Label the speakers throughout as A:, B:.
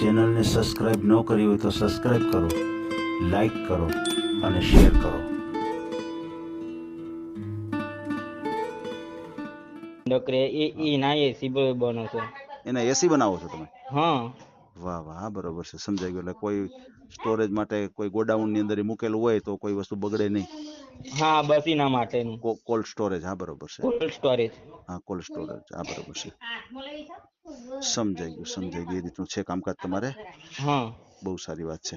A: ચેનલને સબસ્ક્રાઈબ ન કરી હોય તો સબસ્ક્રાઈબ કરો લાઈક કરો અને શેર કરો.
B: નોકરી એ એ ના એસી બનો છો.
C: એના એસી બનાવો છો તમે?
B: હા.
C: વાહ વાહ બરોબર છે સમજાઈ ગયું. એટલે કોઈ સ્ટોરેજ માટે કોઈ ગોડાઉનની અંદર મૂકેલું હોય તો કોઈ વસ્તુ બગડે નહીં.
B: હા બસ એના માટેનું.
C: કોલ્ડ સ્ટોરેજ હા બરોબર છે.
B: Cold storage.
C: હા કોલ્ડ સ્ટોરેજ હા બરોબર છે. સમજાઈ ગયું સમજાઈ ગયું. એ રીતનું છે કામકાજ તમારે?
B: હા.
C: બહુ સારી વાત છે.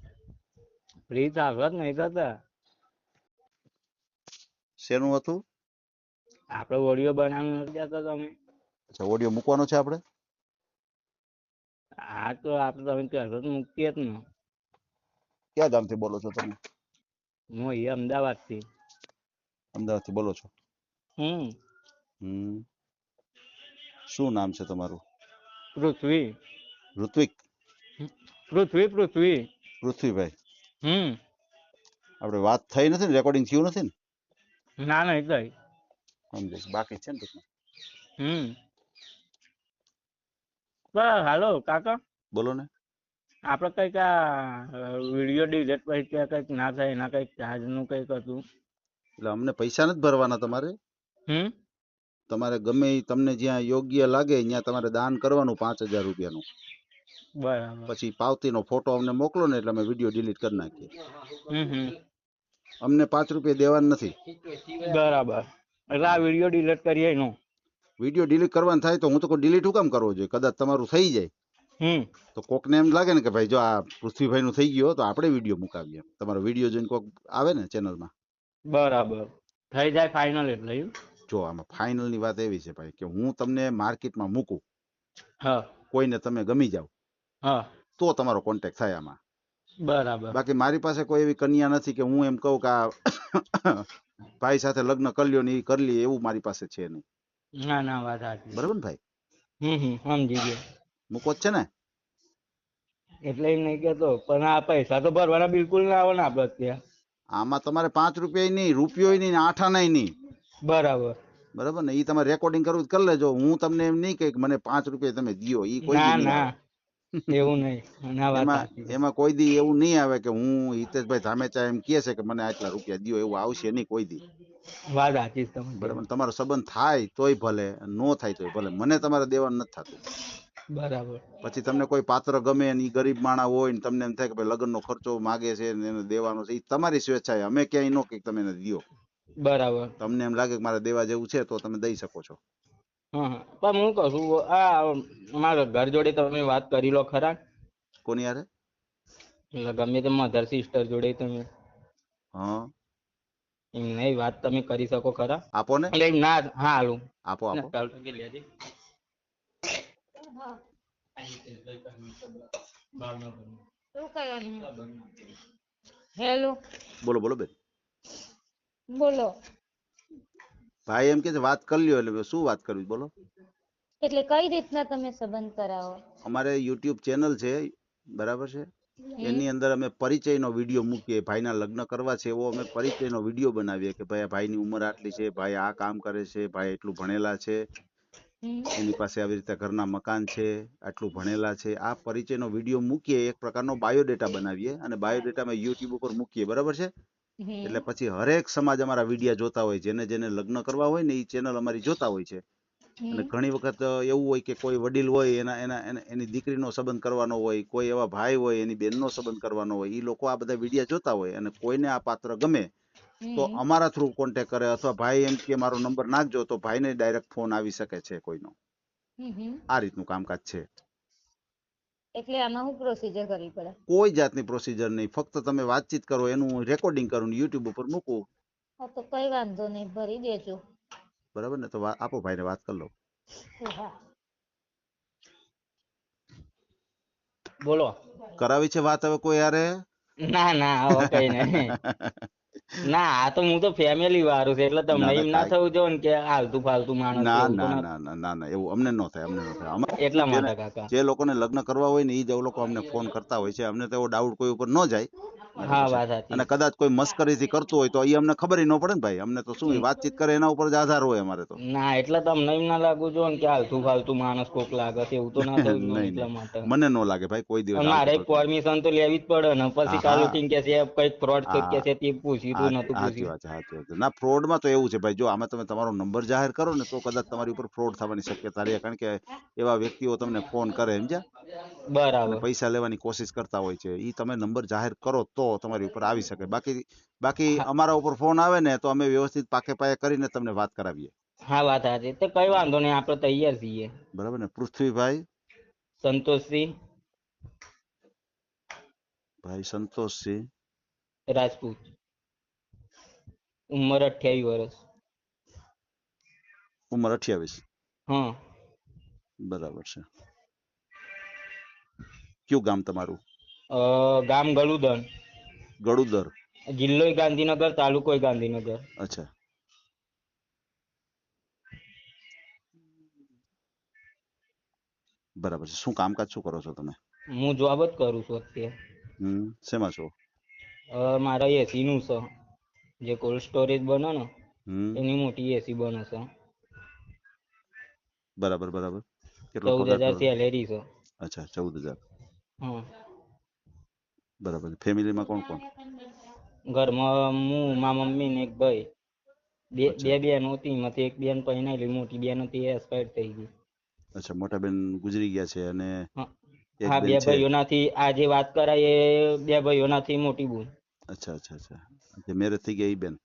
B: ફ્રી ચાલશે જ નહીં થતા
C: શેનું હતું?
B: આપણે ઓડિયો બનાવવાનું નથી જતા તમે.
C: અચ્છા ઓડિયો મૂકવાનો છે આપણે?
B: હા તો આપડે તમે કહેશો તો મૂકીએ જ ને.
C: ક્યાં ગામથી બોલો છો તમે?
B: હું અહીંયા અમદાવાદથી
C: અમદાવાદથી બોલો છો?
B: હમ.
C: હમ. શું નામ છે તમારું?
B: પૃથ્વી.
C: ઋત્વિક.
B: પૃથ્વી પૃથ્વી.
C: પૃથ્વીભાઈ.
B: હમ.
C: આપણે વાત થઈ નથી ને રેકોર્ડિંગ થયું નથી ને?
B: ના ના એકદમ.
C: સમજાય. બાકી છે ને ટૂંકમાં.
B: હમ. બસ હાલો કાકા.
C: બોલો ને.
B: આપણે કંઈક આ વીડિયો ડિલેટ પછી ત્યાં કંઈક ના થાય એના કંઈક ચાર્જનું કંઈક હતું.
C: એટલે અમને પૈસા નથી ભરવાના તમારે?
B: હમ?
C: તમારે ગમે તમને જ્યાં યોગ્ય લાગે ત્યાં તમારે દાન કરવાનું પાંચ હજાર રૂપિયાનું.
B: બરાબર.
C: પછી પાવતીનો ફોટો અમને મોકલો ને એટલે અમે વીડિયો ડિલીટ કરી નાખીએ.
B: હમ હમ.
C: અમને પાંચ રૂપિયા દેવાના નથી.
B: બરાબર. એટલે આ વીડિયો ડિલીટ કરીએ એનો.
C: વીડિયો ડિલીટ કરવાનું થાય તો હું તો કોઈ ડિલીટ હું કામ કરવો જોઈએ? કદાચ તમારું થઈ જાય.
B: હમ.
C: તો કોકને એમ લાગે ને કે ભાઈ જો આ પૃથ્વીભાઈ નું થઈ ગયો તો આપણે વીડિયો મુકાવીએ તમારો વીડિયો જોઈને કોક આવે ને ચેનલમાં
B: બરાબર. થઈ જાય ફાઇનલ એટલે
C: જો આમાં ફાઇનલની વાત એવી છે ભાઈ કે હું તમને માર્કેટમાં મૂકું.
B: હા.
C: કોઈને તમે ગમી જાવ
B: હા.
C: તો તમારો કોન્ટેક્ટ થાય આમાં.
B: બરાબર.
C: બાકી મારી પાસે કોઈ એવી કન્યા નથી કે હું એમ કહું કે આ ભાઈ સાથે લગ્ન કરી લ્યો ને એ કરી લઈએ એવું મારી પાસે છે નહીં.
B: ના ના વાત સાચી
C: બરાબર ને ભાઈ?
B: હમ હમ સમજી ગયો.
C: મૂકો છે ને?
B: એટલે એમ નહીં કેતો પણ આ પૈસા તો ભરવાના બિલકુલ ના આવે ને આપણે અત્યારે.
C: આમાં તમારે પાંચ રૂપિયા નહીં રૂપિયો નહીં આઠાના નહીં.
B: બરાબર.
C: બરાબર ને? એ તમારે રેકોર્ડિંગ કરવું કરી લેજો. હું તમને એમ નહીં કહી કે મને પાંચ રૂપિયા તમે દિયો. એ કોઈ
B: ના ના. એવું નહીં. ના વાત
C: એમાં કોઈ દી એવું નહીં આવે કે હું હિતેશભાઈ ધામેચા એમ કહે છે કે મને આટલા રૂપિયા દયો એવું આવશે નહીં કોઈ દી.
B: વાત સાચી
C: બરાબર તમારો સંબંધ થાય તોય ભલે નો થાય તોય ભલે. મને તમારે દેવાનું નથી થતું.
B: બરાબર.
C: પછી તમને કોઈ પાત્ર ગમે ને ઈ ગરીબ માણા હોય ને તમને એમ થાય કે ભાઈ લગ્નનો ખર્ચો માગે છે ને એને દેવાનો છે ઈ તમારી સ્વેચ્છા અમે ક્યાંય નો કે તમે એને દ્યો.
B: બરાબર.
C: તમને એમ લાગે કે મારે દેવા જેવું છે તો તમે દઈ શકો છો.
B: પણ હું કહું છું આ મારા ઘર જોડે તમે વાત કરી લો ખરા.
C: કોની યારે
B: એટલે ગમે તે મધર સિસ્ટર જોડે તમે.
C: હા.
B: એમને વાત તમે કરી શકો ખરા.
C: આપો ને.
B: એટલે ના હા હાલું.
C: આપો આપો.
B: ચાલ કે લેજે.
D: હેલો.
C: બોલો બોલો બેન.
D: બોલો.
C: ભાઈ એમ કે છે વાત કરી લ્યો એટલે શું વાત કરવી બોલો.
D: એટલે કઈ રીતના તમે સંબંધ કરાવો?
C: અમારે યુટ્યુબ ચેનલ છે બરાબર છે? એની અંદર અમે પરિચયનો વીડિયો મૂકીએ ભાઈના લગ્ન કરવા છે એવો અમે પરિચયનો વીડિયો બનાવીએ કે ભાઈ ભાઈની ઉંમર આટલી છે ભાઈ આ કામ કરે છે ભાઈ એટલું ભણેલા છે એની પાસે આવી રીતે ઘરના મકાન છે આટલું ભણેલા છે આ પરિચયનો વીડિયો મૂકીએ એક પ્રકારનો બાયોડેટા બનાવીએ અને બાયોડેટા અમે યુટ્યુબ ઉપર મૂકીએ બરાબર છે. એટલે પછી હરેક સમાજ અમારા વિડીયા જોતા હોય જેને જેને લગ્ન કરવા હોય ને એ ચેનલ અમારી જોતા હોય છે. અને ઘણી વખત એવું હોય કે કોઈ વડીલ હોય એના એના એના- દીકરીનો સંબંધ કરવાનો હોય કોઈ એવા ભાઈ હોય એની બેનનો સંબંધ કરવાનો હોય એ લોકો આ બધા વિડીયા જોતા હોય અને કોઈને આ પાત્ર ગમે તો અમારા થ્રુ કોન્ટેક કરે અથવા ભાઈ એમ કે મારો નંબર નાખજો તો ભાઈને ડાયરેક્ટ ફોન આવી શકે છે કોઈનો. આ રીતનું કામકાજ છે.
D: એટલે આમાં હું પ્રોસીજર કરવી પડે.
C: કોઈ જાતની પ્રોસિજર નહીં. ફક્ત તમે વાતચીત કરો એનું રેકોર્ડિંગ કરો ને યુટ્યુબ ઉપર મૂકો.
D: હા તો કઈ વાંધો નહીં. ભરી દેજો.
C: બરાબર ને? તો આપો ભાઈને વાત કરી લો.
D: હા.
B: બોલો.
C: કરાવી છે વાત હવે કોઈ યારે
B: ના ના હવે કઈ નહીં. ના આ તો હું તો ફેમિલી વાળું છે એટલે તમને એમ ના થવું જોઈએ ને કે આલતુ ફાલતુ માણસ
C: ના ના
B: ના-
C: ના ના એવું અમને ન થાય અમને ન થાય.
B: એટલા માટે કાકા.
C: જે લોકોને લગ્ન કરવા હોય ને એ જ લોકો અમને ફોન કરતા હોય છે. અમને તો એવો ડાઉટ કોઈ ઉપર ન જાય.
B: હા વાત સાચી.
C: અને કદાચ કોઈ મસ્કરીથી કરતું હોય તો એ અમને ખબર ન પડે ને ભાઈ. અમને તો શું વાતચીત કરે એના ઉપર જ આધાર હોય અમારે તો.
B: ના એટલે તમને એમ ના લાગુ જો ને કે આલતુ ફાલતુ માણસ કોક લાગે છે એવું તો ના
C: થયું
B: એટલા માટે.
C: મને ન લાગે ભાઈ કોઈ દિવસ
B: મારે પરમિશન તો લેવી જ પડે ને પછી કાલે ઉઠીને કે છે કંઈક ફ્રોડ
C: થઈ
B: કે છે તે પૂછ્યું તું નતું પૂછ્યું.
C: વાત સાચી વાત ના ફ્રોડમાં તો એવું છે ભાઈ જો આમાં તમે તમારો નંબર જાહેર કરો ને તો કદાચ તમારી ઉપર ફ્રોડ થવાની શક્યતા રહે કારણ કે એવા વ્યક્તિઓ તમને ફોન કરે સમજ્યા?
B: બરાબર.
C: પૈસા લેવાની કોશિશ કરતા હોય છે. એ તમે નંબર જાહેર કરો તો તમારી ઉપર આવી શકે. બાકી બાકી અમારા ઉપર ફોન આવે ને તો અમે વ્યવસ્થિત પાકે પાયે કરીને તમને વાત કરાવીએ.
B: હા વાત સાચી. તો કઈ વાંધો નહીં આપણે તૈયાર છીએ.
C: બરાબર ને? પૃથ્વીભાઈ?
B: સંતોષસિંહ
C: ભાઈ સંતોષસિંહ
B: રાજપૂત. ઉંમર અઠ્યાવીસ વર્ષ.
C: ઉંમર અઠ્યાવીસ?
B: હા.
C: બરાબર છે. કયું ગામ તમારું?
B: ગામ ગલુદન.
C: ગળુદર.
B: જિલ્લો ગાંધીનગર તાલુકો ગાંધીનગર.
C: અચ્છા. બરાબર છે. શું કામકાજ શું કરો છો તમે?
B: હું જોબ જ કરું છું અત્યારે.
C: હમ શેમાં છો?
B: મારા એસી નું છે. જે કોલ્ડ સ્ટોરેજ બને ને એની મોટી એસી બને છે.
C: બરાબર બરાબર. કેટલો
B: ચૌદ
C: પગાર
B: હજાર સેલેરી છે.
C: અચ્છા ચૌદ હજાર.
B: હા.
C: બરાબર. ફેમિલીમાં કોણ કોણ?
B: ઘરમાં હું મારા મમ્મી ને એક ભાઈ. બે બે બેન હતી એમાંથી એક બેન પરણાયેલી મોટી બેન હતી એ એક્સપાયર થઈ ગઈ.
C: અચ્છા મોટા બેન ગુજરી ગયા છે અને
B: હા. બે ભાઈઓનાથી આ જે વાત કરાય એ બે ભાઈઓનાથી મોટી બોલ.
C: અચ્છા અચ્છા અચ્છા. જે મેરેજ થઈ ગયા એ બેન?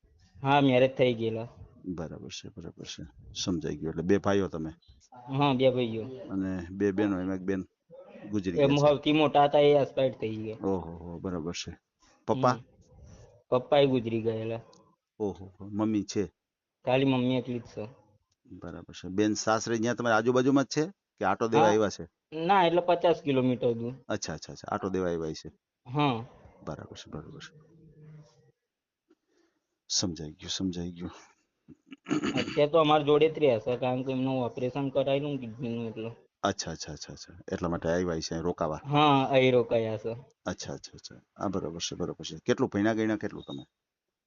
B: હા મેરેજ થઈ ગયેલા.
C: બરાબર છે બરાબર છે. સમજાઈ ગયું. એટલે બે ભાઈઓ તમે?
B: હા બે ભાઈઓ.
C: અને બે બેનો એમાં એક બેન? ગુજરી ગયા છે.
B: સૌથી મોટા હતા એ એક્સપાયર થઈ ગયા.
C: ઓહો હો બરાબર છે. પપ્પા?
B: પપ્પા એ ગુજરી ગયેલા.
C: ઓહો મમ્મી છે?
B: ખાલી મમ્મી એટલી જ છે.
C: બરાબર છે. બેન સાસરે જ્યાં તમારી આજુબાજુમાં જ છે કે આટો દેવા આવ્યા છે?
B: ના એટલે પચાસ કિલોમીટર દૂર.
C: અચ્છા અચ્છા અચ્છા આટો દેવા આવ્યા છે.
B: હા.
C: બરાબર છે બરાબર છે. સમજાઈ ગયું સમજાઈ ગયું.
B: અત્યારે તો અમારા જોડે જ રહ્યા છે કારણ કે એમનું ઓપરેશન કરાયેલું કિડનીનું એટલે.
C: અચ્છા અચ્છા અચ્છા અચ્છા. એટલા માટે આવ્યા છે રોકાવા?
B: હા અહીં રોકાયા છે.
C: અચ્છા અચ્છા અચ્છા. હા બરાબર છે બરાબર છે. કેટલું ભણ્યા ગણ્યા કેટલું તમે?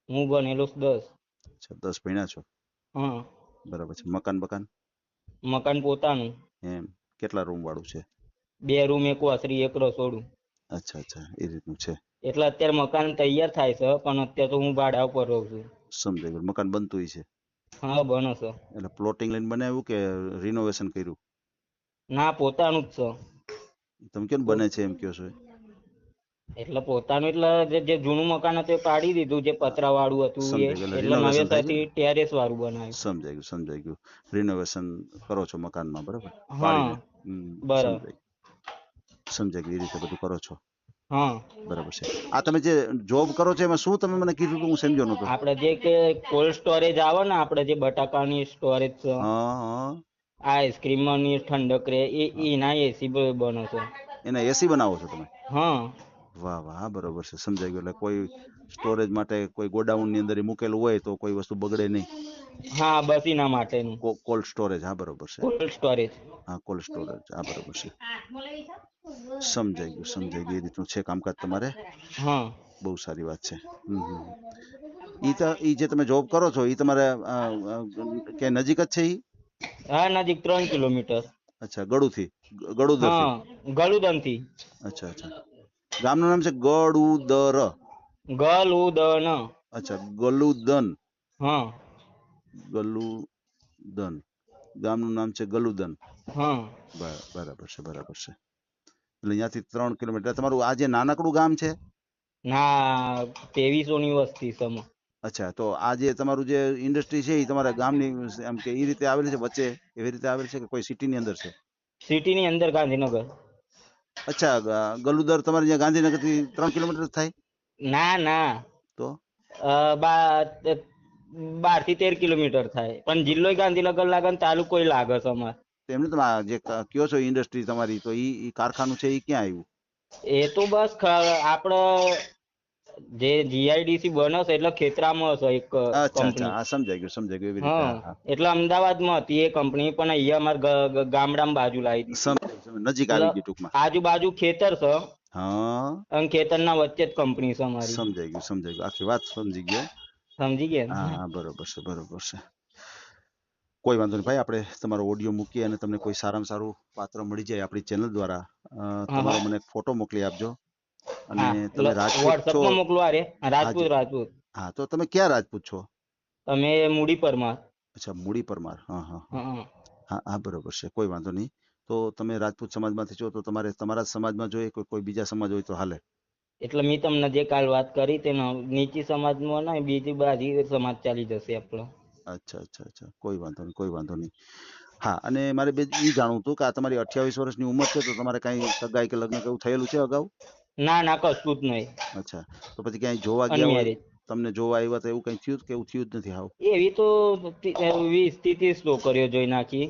B: હું ભણેલો દસ.
C: અચ્છા દસ ભણ્યા છો?
B: હા.
C: બરાબર છે. મકાન બકાન?
B: મકાન પોતાનું.
C: એમ. કેટલા રૂમ વાળું છે?
B: બે રૂમ એક વાસરી એક રસોડું.
C: અચ્છા અચ્છા. એ રીતનું છે.
B: એટલે અત્યારે મકાન તૈયાર થાય છે પણ અત્યારે તો હું ભાડા ઉપર રહું છું.
C: સમજે મકાન બનતું છે?
B: હા બનો છે.
C: એટલે પ્લોટિંગ લઈને બનાવ્યું કે રિનોવેશન કર્યું?
B: ના પોતાનું જ છે.
C: તમે કેમ બને છે એમ કયો છો?
B: એટલે પોતાનું એટલે જે જૂનું મકાન હતું એ પાડી દીધું જે પતરા વાળું હતું એ.
C: એટલે
B: નવેસરથી ટેરેસ વાળું બનાવ્યું.
C: સમજાઈ ગયું સમજાઈ ગયું. રિનોવેશન કરો છો મકાનમાં બરાબર?
B: હા બરાબર.
C: સમજાઈ ગયું. એ રીતે બધું કરો છો.
B: હા.
C: બરાબર છે. આ તમે જે જોબ કરો છો એમાં શું તમે મને કીધું હું સમજ્યો નતો.
B: આપણે જે કે કોલ્ડ સ્ટોરેજ આવે ને આપણે જે બટાકાની સ્ટોરેજ
C: હા હા.
B: આ આઈસ્ક્રીમની ઠંડક રે એ એના એસી બનો છે.
C: એના એસી બનાવો છો તમે?
B: હા.
C: વાહ વાહ બરોબર છે સમજાઈ ગયું. એટલે કોઈ સ્ટોરેજ માટે કોઈ ગોડાઉનની અંદર મૂકેલું હોય તો કોઈ વસ્તુ બગડે નહીં?
B: હા બસ એના માટેનું.
C: કોલ્ડ સ્ટોરેજ હા બરોબર છે.
B: કોલ્ડ સ્ટોરેજ
C: હા કોલ્ડ સ્ટોરેજ હા બરોબર છે. સમજાઈ ગયું સમજાઈ ગયું. એ રીતનું છે કામકાજ તમારે?
B: હા.
C: બહુ સારી વાત છે. હમ. ઈ તો ઈ જે તમે જોબ કરો છો ઈ તમારે કે નજીક જ છે ઈ?
B: હા નજીક ત્રણ કિલોમીટર.
C: અચ્છા ગળુથી? ગળુદર
B: હા ગલુદનથી
C: અચ્છા અચ્છા. ગામનું નામ છે ગળુદર
B: ગલુદન
C: અચ્છા ગલુદન
B: હા.
C: ગલુદન ગામનું નામ છે ગલુદન
B: હા.
C: બરાબર છે બરાબર છે. એટલે અહીંયાથી ત્રણ કિલોમીટર. તમારું આ જે નાનકડું ગામ છે?
B: ના ત્રેવીસો ની વસ્તી છે.
C: અચ્છા તો આ જે તમારું જે ઇન્ડસ્ટ્રી છે એ તમારા ગામની એમ કે એ રીતે આવેલી છે વચ્ચે એવી રીતે આવેલી છે કે કોઈ સિટીની અંદર છે?
B: સિટીની અંદર ગાંધીનગર.
C: અચ્છા ગલુદર તમારે ત્યાં ગાંધીનગરથી ત્રણ કિલોમીટર થાય?
B: ના ના.
C: તો?
B: બારથી તેર કિલોમીટર થાય. પણ જિલ્લો ગાંધીનગર લાગે ને તાલુકો લાગે છે અમારે.
C: એમને તમે જે કયો છો ઇન્ડસ્ટ્રી તમારી તો ઈ ઈ કારખાનું છે એ ક્યાં આવ્યું?
B: એ તો બસ આપડે જે જીઆઈડીસી બનાવશે એટલે ખેતરામાં હશે એક કંપની
C: સમજાઈ ગયું સમજાઈ ગયું હા.
B: એટલે અમદાવાદમાં હતી એ કંપની પણ અહીંયા અમારા ગામડામાં બાજુ લાવી
C: નજીક આવી ગઈ ટૂંકમાં.
B: આજુબાજુ ખેતર છે.
C: હા.
B: અને ખેતરના વચ્ચે જ કંપની છે અમારી.
C: સમજાઈ ગયું સમજાઈ ગયું. આખી વાત સમજી ગયો.
B: સમજી ગયા
C: હા બરોબર છે બરોબર છે. કોઈ વાંધો નહીં ભાઈ આપણે તમારો ઓડિયો મૂકીએ અને તમને કોઈ સારામાં સારું પાત્ર મળી જાય આપણી ચેનલ દ્વારા તમારો મને ફોટો મોકલી આપજો. અને તમે રાજપૂત છો?
B: મોકલવા રે રાજપૂત રાજપૂત.
C: હા તો તમે ક્યાં રાજપૂત છો?
B: તમે મૂડી પરમાર.
C: અચ્છા મૂડી પરમાર. હા હા
B: હા.
C: હા બરોબર છે. કોઈ વાંધો નહીં. તો તમે રાજપૂત સમાજમાંથી છો તો તમારે તમારા સમાજમાં જોઈએ કોઈ કોઈ બીજા સમાજ હોય તો હાલે?
B: એટલે મેં તમને જે કાલ વાત કરી તેનો નીચી સમાજમાં નહીં બીજી બાજી સમાજ ચાલી જશે આપણો.
C: અચ્છા અચ્છા અચ્છા. કોઈ વાંધો નહીં કોઈ વાંધો નહીં. હા અને મારે બે એ જાણવું હતું કે આ તમારી અઠ્યાવીસ વર્ષની ઉંમર છે તો તમારે કાંઈ સગાઈ કે લગ્ન કેવું થયેલું છે અગાઉ?
B: ના ના કશું જ નહીં.
C: અચ્છા. તો પછી ક્યાંય જોવા ગયા હોય? તમને જોવા આવ્યા તો એવું કઈ થયું કે એવું થયું જ નથી આવું?
B: એવી તો વીસથી ત્રીસ છોકરીઓ જોઈ નાખી.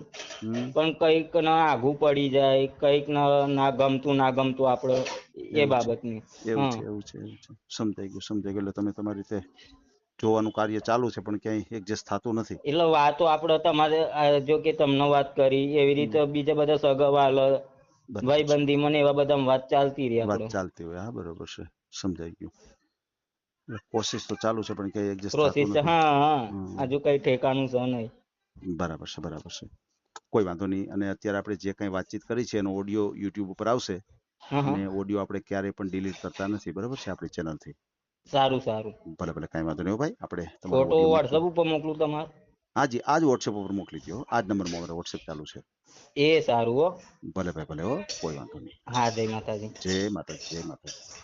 B: પણ કંઈક ના આઘું પડી જાય કંઈક ના ગમતું ના ગમતું આપડે એ. બાબતની.
C: એવું છે એવું છે એવું છે. સમજાઈ ગયું સમજાઈ ગયું. એટલે તમે તમારી રીતે જોવાનું કાર્ય ચાલુ છે પણ ક્યાંય એડજસ્ટ થતું નથી.
B: એટલે વાતો આપડે તમારે જો કે તમને વાત કરી એવી રીતે બીજા બધા સગાવાલ
C: બરાબર
B: ભાઈ મને એવા બધા વાત ચાલતી રહી
C: વાત ચાલતી હોય હા બરોબર છે. સમજાઈ ગયું. કોશિશ તો ચાલુ છે પણ ક્યાંય એડજસ્ટ
B: પ્રોસેસ હા હા. હજુ કઈ ઠેકાણું છે નહીં.
C: બરાબર છે બરાબર છે. કોઈ વાંધો નહીં. અને અત્યારે આપણે જે કઈ વાતચીત કરી છે એનો ઓડિયો યુટ્યુબ ઉપર આવશે. અને ઓડિયો આપણે ક્યારેય પણ ડિલીટ કરતા નથી બરાબર છે આપણી ચેનલથી
B: સારું સારું.
C: ભલે ભલે કઈ વાંધો નહીં ભાઈ. આપણે
B: ફોટો
C: WhatsApp
B: ઉપર મોકલું તમારે.
C: હાજી આજ વોટ્સએપ ઉપર મોકલી દો આજ નંબર નંબરમાં મારો વોટ્સએપ ચાલુ છે.
B: એ સારું હો.
C: ભલે ભાઈ ભલે હો. કોઈ વાંધો નહીં.
B: હા જય માતાજી.
C: જય માતાજી જય માતાજી.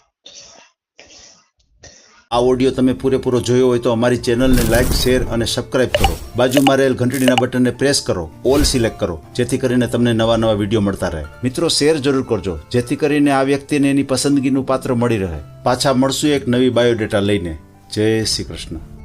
E: આ ઓડિયો તમે પૂરેપૂરો જોયો હોય તો અમારી ચેનલને લાઇક શેર અને સબસ્ક્રાઇબ કરો. બાજુમાં રહેલ ઘંટડીના બટનને પ્રેસ કરો. ઓલ સિલેક્ટ કરો. જેથી કરીને તમને નવા નવા વીડિયો મળતા રહે. મિત્રો શેર જરૂર કરજો. જેથી કરીને આ વ્યક્તિને એની પસંદગીનું પાત્ર મળી રહે. પાછા મળશું એક નવી બાયોડેટા લઈને. જય શ્રી કૃષ્ણ.